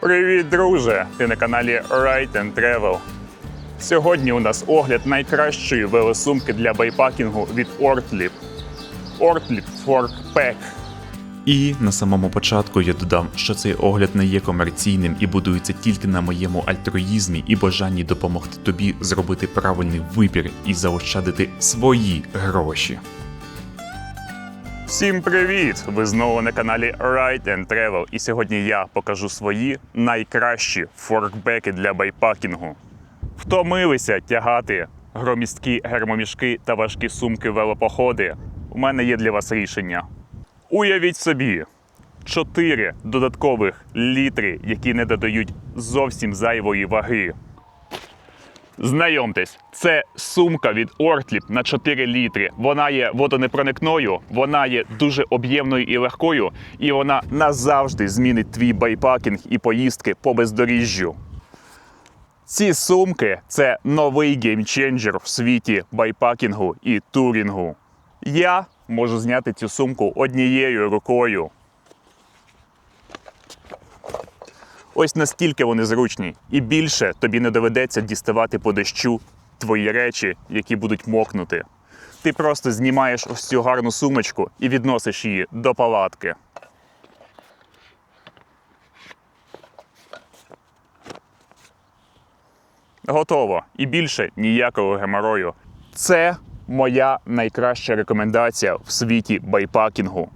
Привіт, друже! Ти на каналі Ride and Travel. Сьогодні у нас огляд найкращої велосумки для байпакінгу від Ortlieb. Ortlieb Fork Pack. І на самому початку я додам, що цей огляд не є комерційним і будується тільки на моєму альтруїзмі і бажанні допомогти тобі зробити правильний вибір і заощадити свої гроші. Всім привіт! Ви знову на каналі Ride and Travel. І сьогодні я покажу свої найкращі форкбеки для байпакінгу. Втомилися тягати громісткі гермомішки та важкі сумки велопоходи. У мене є для вас рішення. Уявіть собі, 4 додаткових літри, які не додають зовсім зайвої ваги. Знайомтесь, це сумка від Ortlieb на 4 літри. Вона є водонепроникною, вона є дуже об'ємною і легкою, і вона назавжди змінить твій байпакінг і поїздки по бездоріжжю. Ці сумки це новий геймченджер в світі байпакінгу і турінгу. Я можу зняти цю сумку однією рукою. Ось настільки вони зручні, і більше тобі не доведеться діставати по дощу твої речі, які будуть мокнути. Ти просто знімаєш ось цю гарну сумочку і відносиш її до палатки. Готово. І більше ніякого геморою. Це моя найкраща рекомендація в світі байпакінгу.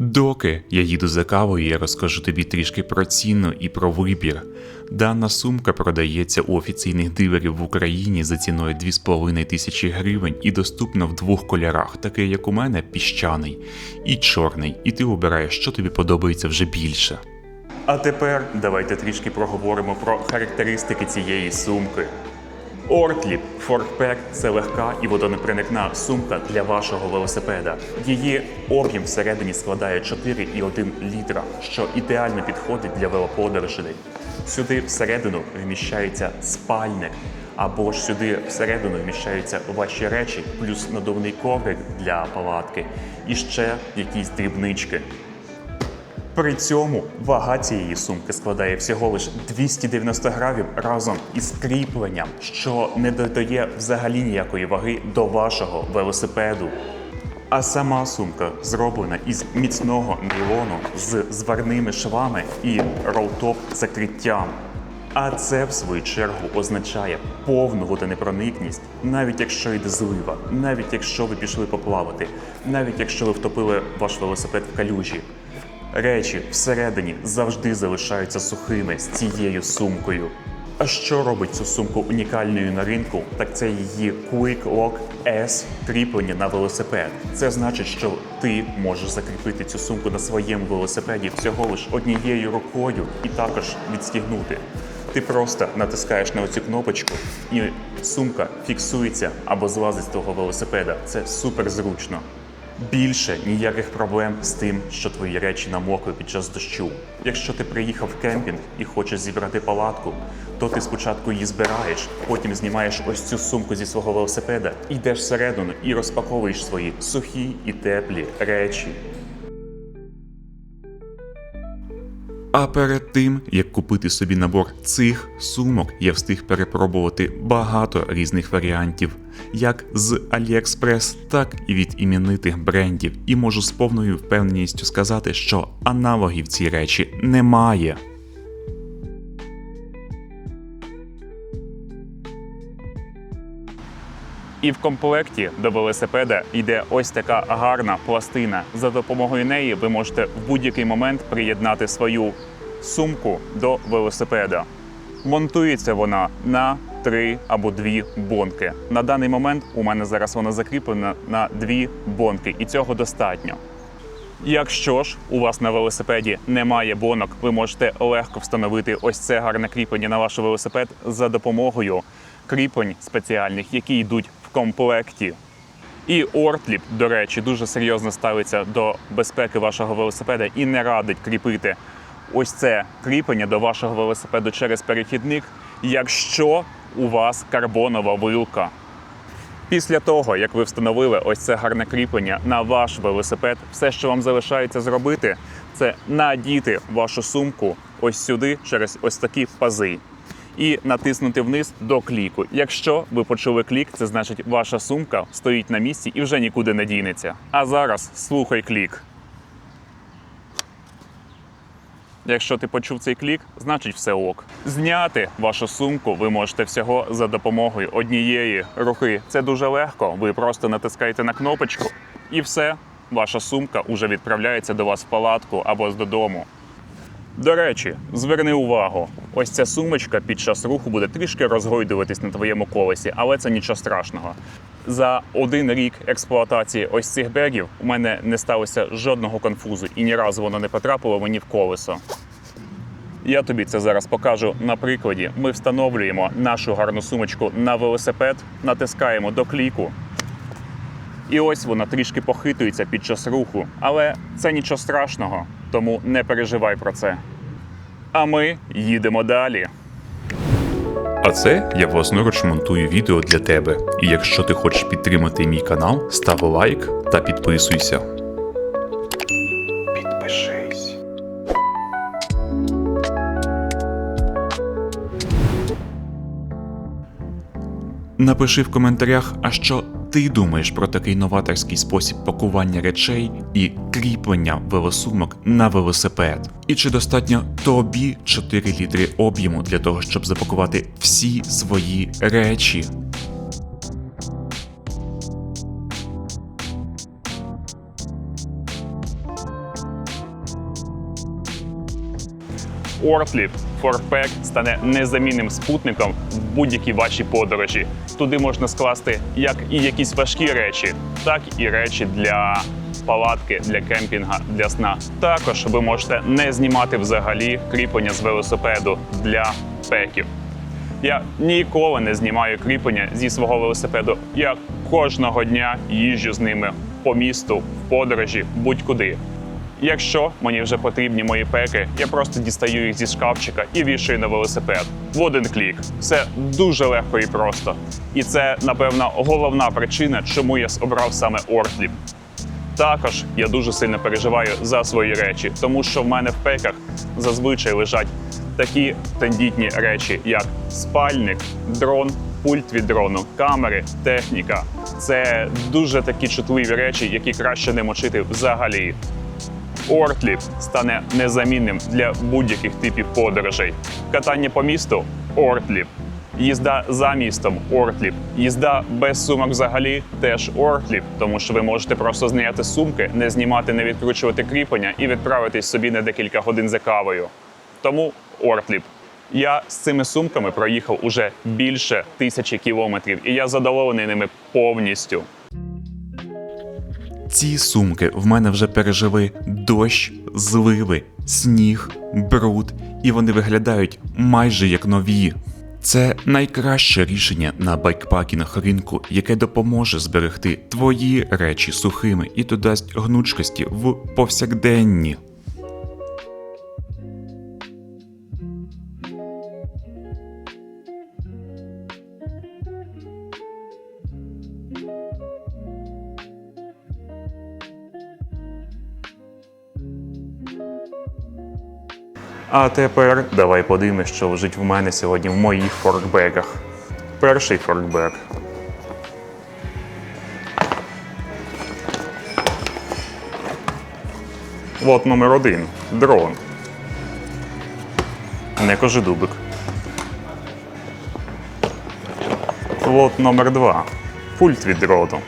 Доки я їду за кавою, я розкажу тобі трішки про ціну і про вибір. Дана сумка продається у офіційних дилерів в Україні за ціною 2,5 тисячі гривень і доступна в двох кольорах, такий як у мене піщаний і чорний, і ти обираєш, що тобі подобається вже більше. А тепер давайте трішки проговоримо про характеристики цієї сумки. Ortlieb Forkpack – це легка і водонепроникна сумка для вашого велосипеда. Її об'єм всередині складає 4,1 літра, що ідеально підходить для велоподорожей. Сюди всередину вміщається спальник, або ж сюди всередину вміщаються ваші речі, плюс надувний коврик для палатки і ще якісь дрібнички. При цьому вага цієї сумки складає всього лише 290 грамів разом із кріпленням, що не додає взагалі ніякої ваги до вашого велосипеду. А сама сумка зроблена із міцного нейлону з зварними швами і ролтоп закриттям. А це, в свою чергу, означає повну водонепроникність, навіть якщо йде злива, навіть якщо ви пішли поплавати, навіть якщо ви втопили ваш велосипед в калюжі. Речі всередині завжди залишаються сухими з цією сумкою. А що робить цю сумку унікальною на ринку? Так це її Quick Lock S кріплення на велосипед. Це значить, що ти можеш закріпити цю сумку на своєму велосипеді всього лиш однією рукою і також відстігнути. Ти просто натискаєш на оцю кнопочку, і сумка фіксується або злазить з того велосипеда. Це супер зручно. Більше ніяких проблем з тим, що твої речі намокли під час дощу. Якщо ти приїхав в кемпінг і хочеш зібрати палатку, то ти спочатку її збираєш, потім знімаєш ось цю сумку зі свого велосипеда, йдеш всередину і розпаковуєш свої сухі і теплі речі. А перед тим, як купити собі набор цих сумок, я встиг перепробувати багато різних варіантів, як з AliExpress, так і від іменитих брендів, і можу з повною впевненістю сказати, що аналогів цій речі немає. І в комплекті до велосипеда йде ось така гарна пластина. За допомогою неї ви можете в будь-який момент приєднати свою сумку до велосипеда. Монтується вона на три або дві бонки. На даний момент у мене зараз вона закріплена на дві бонки, і цього достатньо. Якщо ж у вас на велосипеді немає бонок, ви можете легко встановити ось це гарне кріплення на ваш велосипед за допомогою кріплень спеціальних, які йдуть в комплекті. І Ortlieb, до речі, дуже серйозно ставиться до безпеки вашого велосипеда і не радить кріпити ось це кріплення до вашого велосипеду через перехідник, якщо у вас карбонова вилка. Після того, як ви встановили ось це гарне кріплення на ваш велосипед, все, що вам залишається зробити, це надіти вашу сумку ось сюди через ось такі пази. І натиснути вниз до кліку. Якщо ви почули клік, це значить ваша сумка стоїть на місці і вже нікуди не дінеться. А зараз слухай клік. Якщо ти почув цей клік, значить все ок. Зняти вашу сумку ви можете всього за допомогою однієї руки. Це дуже легко. Ви просто натискаєте на кнопочку і все. Ваша сумка вже відправляється до вас в палатку або з додому. До речі, зверни увагу, ось ця сумочка під час руху буде трішки розгойдуватись на твоєму колесі, але це нічого страшного. За один рік експлуатації ось цих бегів у мене не сталося жодного конфузу і ні разу воно не потрапило мені в колесо. Я тобі це зараз покажу на прикладі. Ми встановлюємо нашу гарну сумочку на велосипед, натискаємо до кліку. І ось вона трішки похитується під час руху, але це нічого страшного, тому не переживай про це. А ми їдемо далі. А це я власноруч монтую відео для тебе. І якщо ти хочеш підтримати мій канал, став лайк та підписуйся. Підпишись. Напиши в коментарях, а що ти думаєш про такий новаторський спосіб пакування речей і кріплення велосумок на велосипед. І чи достатньо тобі 4 літри об'єму для того, щоб запакувати всі свої речі? Ortlieb Forpack стане незамінним спутником в будь-якій вашій подорожі. Туди можна скласти як і якісь важкі речі, так і речі для палатки, для кемпінга, для сна. Також ви можете не знімати взагалі кріплення з велосипеду для пеків. Я ніколи не знімаю кріплення зі свого велосипеду. Я кожного дня їжджу з ними по місту, в подорожі, будь-куди. Якщо мені вже потрібні мої пеки, я просто дістаю їх зі шкафчика і вішаю на велосипед в один клік. Все дуже легко і просто. І це, напевно, головна причина, чому я обрав саме Ортліп. Також я дуже сильно переживаю за свої речі, тому що в мене в пеках зазвичай лежать такі тендітні речі, як спальник, дрон, пульт від дрону, камери, техніка. Це дуже такі чутливі речі, які краще не мочити взагалі. Ортліп стане незамінним для будь-яких типів подорожей. Катання по місту Ортліп. Їзда за містом Ортліп. Їзда без сумок взагалі теж Ортліп, тому що ви можете просто зняти сумки, не знімати, не відкручувати кріплення і відправитись собі на декілька годин за кавою. Тому Ортліп. Я з цими сумками проїхав уже більше тисячі кілометрів, і я задоволений ними повністю. Ці сумки в мене вже пережили дощ, зливи, сніг, бруд, і вони виглядають майже як нові. Це найкраще рішення на байкпакінг ринку, яке допоможе зберегти твої речі сухими і додасть гнучкості в повсякденні. А тепер давай подивимось, що лежить в мене сьогодні в моїх форкбеках. Перший форкбек. Лот номер один. Дрон. Не кожедубик. Лот номер два. Пульт від дрону.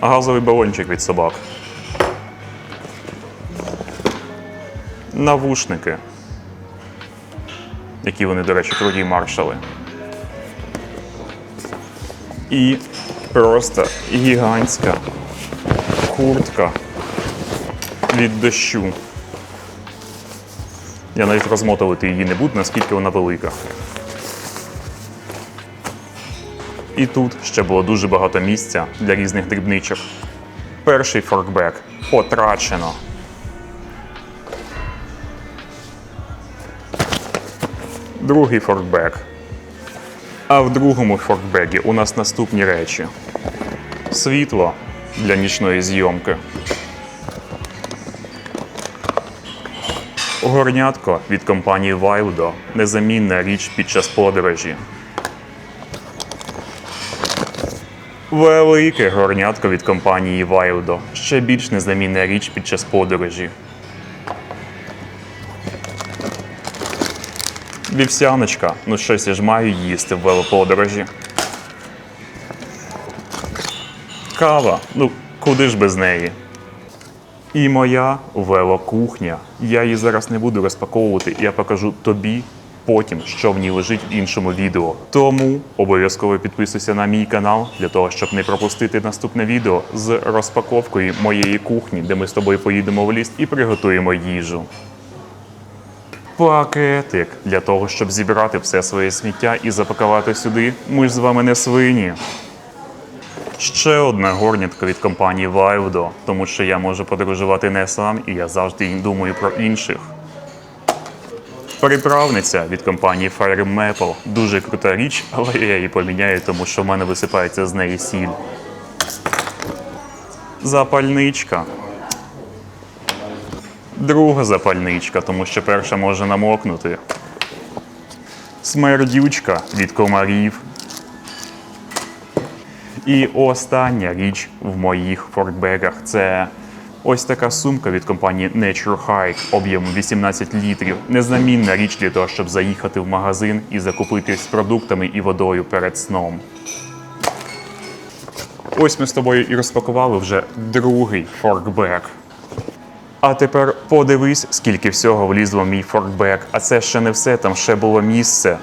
Газовий балончик від собак. Навушники. Які вони, до речі, круті маршали. І просто гігантська куртка від дощу. Я навіть розмотувати її не буду, наскільки вона велика. І тут ще було дуже багато місця для різних дрібничок. Перший форкбек потрачено. Другий форкбек. А в другому форкбегі у нас наступні речі: світло, для нічної зйомки. Горнятко від компанії Wildo – незамінна річ під час подорожі. Велике горнятко від компанії Wildo – ще більш незамінна річ під час подорожі. Вівсяночка, ну щось я ж маю їсти в велоподорожі. Кава, ну куди ж без неї? І моя велокухня. Я її зараз не буду розпаковувати, я покажу тобі потім, що в ній лежить в іншому відео. Тому обов'язково підписуйся на мій канал для того, щоб не пропустити наступне відео з розпаковкою моєї кухні, де ми з тобою поїдемо в ліс і приготуємо їжу. Пакетик для того, щоб зібрати все своє сміття і запакувати сюди. Ми ж з вами не свині. Ще одна горнятка від компанії Wildo, тому що я можу подорожувати не сам, і я завжди думаю про інших. Приправниця від компанії Fire Maple. Дуже крута річ, але я її поміняю, тому що в мене висипається з неї сіль. Запальничка. Друга запальничка, тому що перша може намокнути. Смердючка від комарів. І остання річ в моїх форкбегах це ось така сумка від компанії Nature Hike об'ємом 18 літрів. Незамінна річ для того, щоб заїхати в магазин і закупитись продуктами і водою перед сном. Ось ми з тобою і розпакували вже другий форкбег. А тепер подивись, скільки всього влізло в мій форкбек. А це ще не все, там ще було місце.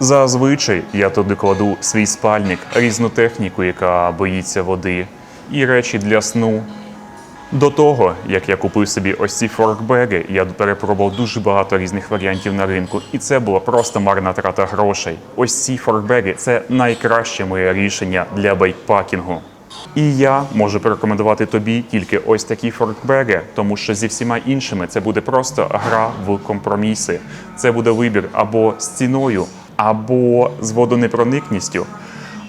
Зазвичай я туди кладу свій спальник, різну техніку, яка боїться води, і речі для сну. До того, як я купив собі ось ці форкбеги, я перепробував дуже багато різних варіантів на ринку, і це була просто марна трата грошей. Ось ці форкбеги це найкраще моє рішення для байкпакінгу. І я можу порекомендувати тобі тільки ось такі форкбеги, тому що зі всіма іншими це буде просто гра в компроміси. Це буде вибір або з ціною, або з водонепроникністю,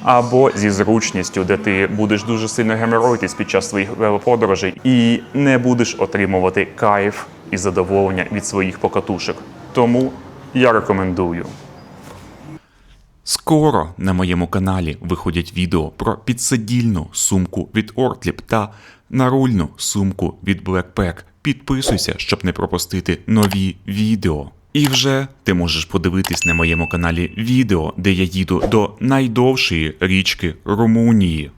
або зі зручністю, де ти будеш дуже сильно геморроїтись під час своїх велоподорожей і не будеш отримувати кайф і задоволення від своїх покатушок. Тому я рекомендую. Скоро на моєму каналі виходять відео про підсидільну сумку від Ортліп та нарульну сумку від Blackpack. Підписуйся, щоб не пропустити нові відео. І вже ти можеш подивитись на моєму каналі відео, де я їду до найдовшої річки Румунії.